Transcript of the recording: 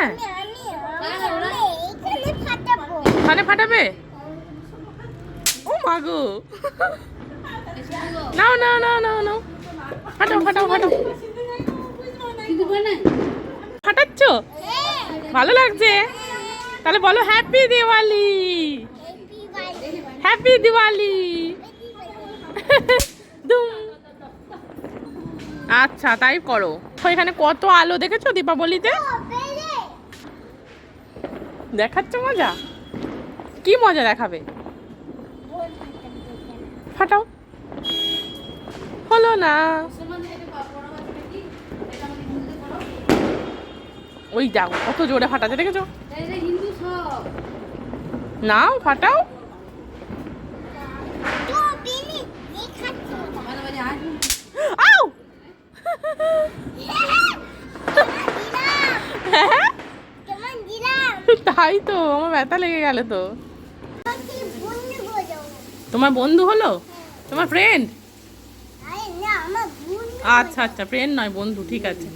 হ্যাঁ। কানে ফাটাবে? ও মাগো নাও নাও নাও নাও নাও। ফাটাও ফাটাও ফাটাও। ফাটাচ্ছ? ভালো লাগছে। তাহলে বলো হ্যাপি দিওয়ালি হ্যাপি দিওয়ালি আচ্ছা তাই করো। এখানে কত আলো দেখেছ দীপাবলিতে? দেখাচ্ছ মজা? কি মজা দেখাবে? ফাটাও। হলো না। ওই যাও কত জোরে ফাটাতে দেখেছ? নাও, ফাটাও আউ হ্যাঁ তাই তো আমার ব্যথা লেগে গেল তো। তোমার বন্ধু হলো? তোমার ফ্রেন্ড আচ্ছা আচ্ছা ফ্রেন্ড নয় বন্ধু ঠিক আছে।